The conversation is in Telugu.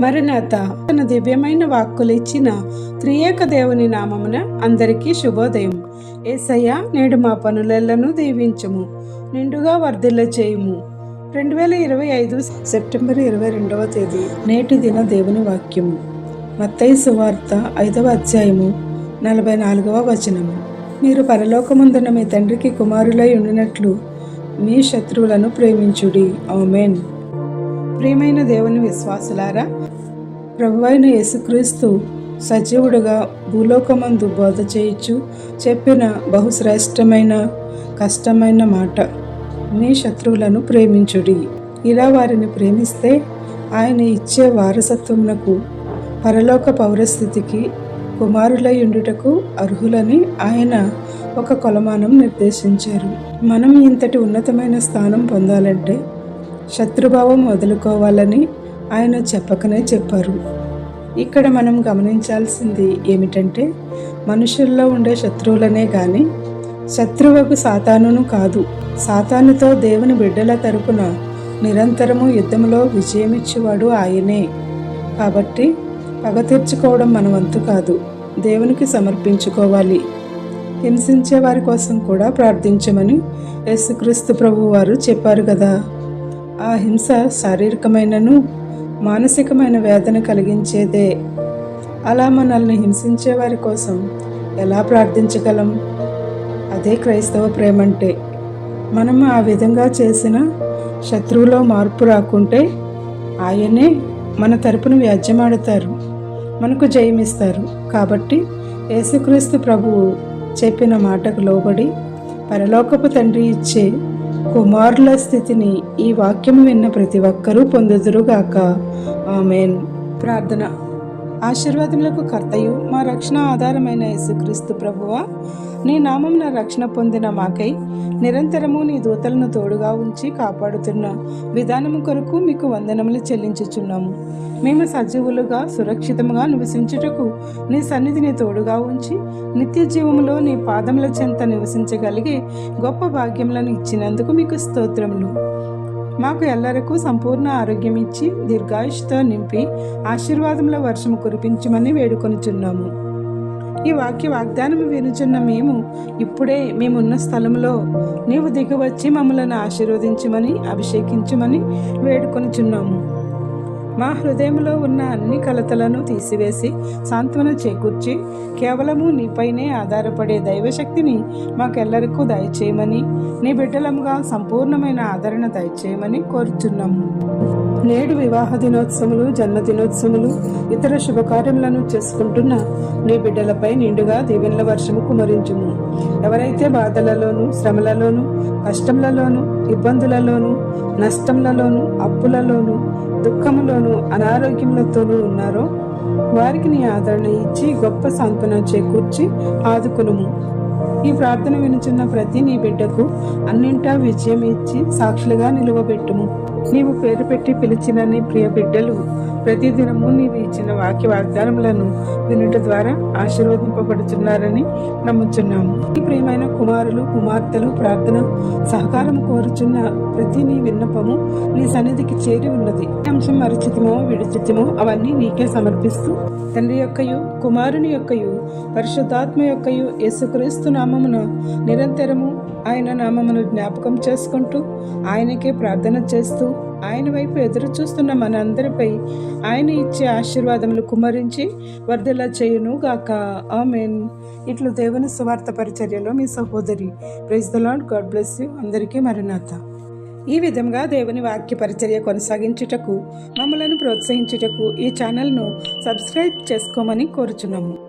మరణాత తన దివ్యమైన వాక్కులు ఇచ్చిన త్రియేక దేవుని నామమున అందరికీ శుభోదయం. ఏసయ్య నేడు మా పనులెల్లను దీవించము నిండుగా వర్ధిల్ల చేయుము. రెండు వేల ఇరవై ఐదు సెప్టెంబర్ ఇరవై రెండవ తేదీ నేటి దిన దేవుని వాక్యము. మత్తయి సువార్త ఐదవ అధ్యాయము నలభై నాలుగవ వచనము. మీరు పరలోకముందున మీ తండ్రికి కుమారులై ఉండినట్లు మీ శత్రువులను ప్రేమించుడి. ఆమెన్. ప్రియమైన దేవుని విశ్వాసులారా ప్రభువైన యేసుక్రీస్తు సజీవుడుగా భూలోకమందు బోధ చేయించు చెప్పిన బహుశ్రేష్టమైన కష్టమైన మాట. మీ శత్రువులను ప్రేమించుడి. ఇలా వారిని ప్రేమిస్తే ఆయన ఇచ్చే వారసత్వమునకు పరలోక పౌరస్థితికి కుమారులైండుటకు అర్హులని ఆయన ఒక కొలమానం నిర్దేశించారు. మనం ఇంతటి ఉన్నతమైన స్థానం పొందాలంటే శత్రుభావం వదులుకోవాలని ఆయన చెప్పకనే చెప్పారు. ఇక్కడ మనం గమనించాల్సింది ఏమిటంటే మనుషుల్లో ఉండే శత్రువులనే కానీ శత్రువుకు సాతానును కాదు. సాతానుతో దేవుని బిడ్డల తరపున నిరంతరము యుద్ధంలో విజయమిచ్చేవాడు ఆయనే. కాబట్టి పగ తీర్చుకోవడం మన వంతు కాదు. దేవునికి సమర్పించుకోవాలి. హింసించే వారి కోసం కూడా ప్రార్థించమని యేసుక్రీస్తు ప్రభు వారు చెప్పారు కదా. ఆ హింస శారీరకమైనను మానసికమైన వేదన కలిగించేదే. అలా మనల్ని హింసించే వారి కోసం ఎలా ప్రార్థించగలం? అదే క్రైస్తవ ప్రేమ అంటే మనం ఆ విధంగా చేసిన శత్రువులో మార్పు రాకుంటే ఆయనే మన తరపున వ్యాజ్యమాడతారు మనకు జయమిస్తారు. కాబట్టి యేసుక్రీస్తు ప్రభువు చెప్పిన మాటకు లోబడి పరలోకపు తండ్రి ఇచ్చే కుమారుల స్థితిని ఈ వాక్యం విన్న ప్రతి ఒక్కరూ పొందుదురుగాక. ఆమెన్. ప్రార్థన. ఆశీర్వాదములకు కర్తయు. మా రక్షణ ఆధారమైన యేసుక్రీస్తు ప్రభువా నీ నామం నా రక్షణ పొందిన మాకై నిరంతరము నీ దూతలను తోడుగా ఉంచి కాపాడుతున్న విధానము కొరకు మీకు వందనములు చెల్లించుచున్నాము. మేము సజీవులుగా సురక్షితముగా నివసించుటకు నీ సన్నిధిని తోడుగా ఉంచి నిత్య జీవములో నీ పాదముల చెంత నివసించగలిగే గొప్ప భాగ్యములను ఇచ్చినందుకు మీకు స్తోత్రములు. మాకు ఎల్లరకు సంపూర్ణ ఆరోగ్యం ఇచ్చి దీర్ఘాయుష్తో నింపి ఆశీర్వాదముల వర్షము కురిపించమని వేడుకొనుచున్నాము. ఈ వాక్య వాగ్దానం వినుచున్న మేము ఇప్పుడే మేమున్న స్థలంలో నీవు దిగివచ్చి మమ్మలను ఆశీర్వదించమని అభిషేకించమని వేడుకొనిచున్నాము. మా హృదయంలో ఉన్న అన్ని కలతలను తీసివేసి సాంత్వన చేకూర్చి కేవలము నీపైనే ఆధారపడే దైవశక్తిని మాకెల్లరికూ దయచేయమని నీ బిడ్డలముగా సంపూర్ణమైన ఆదరణ దయచేయమని కోరుచున్నాము. నేడు వివాహ దినోత్సవములు జన్మదినోత్సవములు ఇతర శుభకార్యములను చేసుకుంటున్న నీ బిడ్డలపై నిండుగా దీవెనల వర్షము కుమరించుము. ఎవరైతే బాధలలోను శ్రమలలోను కష్టములలోను ఇబ్బందులలోను నష్టములలోను అప్పులలోను దుఃఖములోను అనారోగ్యములతోనూ ఉన్నారో వారికి నీ ఆదరణ ఇచ్చి గొప్ప సాంత్వన చేకూర్చి ఆదుకునుము. ఈ ప్రార్థన వినుచున్న ప్రతి నీ బిడ్డకు అన్నింటా విజయం ఇచ్చి సాక్షులుగా నిలువబెట్టుము. నీవు పేరు పెట్టి పిలిచిన నీ ప్రియ బిడ్డలు ప్రతిదినము నీవు ఇచ్చిన వాక్య వాగ్దానములను వినుట ద్వారా ఆశీర్వదింపబడుతున్నారని నమ్ముచున్నాము. ఈ ప్రియమైన కుమారులు కుమార్తెలు ప్రార్థన సహకారం కోరుచున్న ప్రతి నీ విన్నపము నీ సన్నిధికి చేరి ఉన్నది. అంశం అరుచితమో విడిచితమో అవన్నీ నీకే సమర్పిస్తూ తండ్రి యొక్కయు కుమారుని యొక్కయు పరిశుద్ధాత్మ యొక్కయు యేసుక్రీస్తు నామమున నిరంతరము ఆయన నామమును జ్ఞాపకం చేసుకుంటూ ఆయనకే ప్రార్థన చేస్తూ ఆయన వైపు ఎదురు చూస్తున్న మనందరిపై ఆయన ఇచ్చే ఆశీర్వాదములు కుమరించి వర్ధలా చేయును గాక. ఆమెన్. ఇట్లు దేవుని స్వార్థ పరిచర్యలో మీ సహోదరి praise the Lord God bless you. అందరికీ మరణాత. ఈ విధంగా దేవుని వాక్య పరిచర్య కొనసాగించుటకు మమ్మలను ప్రోత్సహించుటకు ఈ ఛానల్ను సబ్స్క్రైబ్ చేసుకోమని కోరుచున్నాము.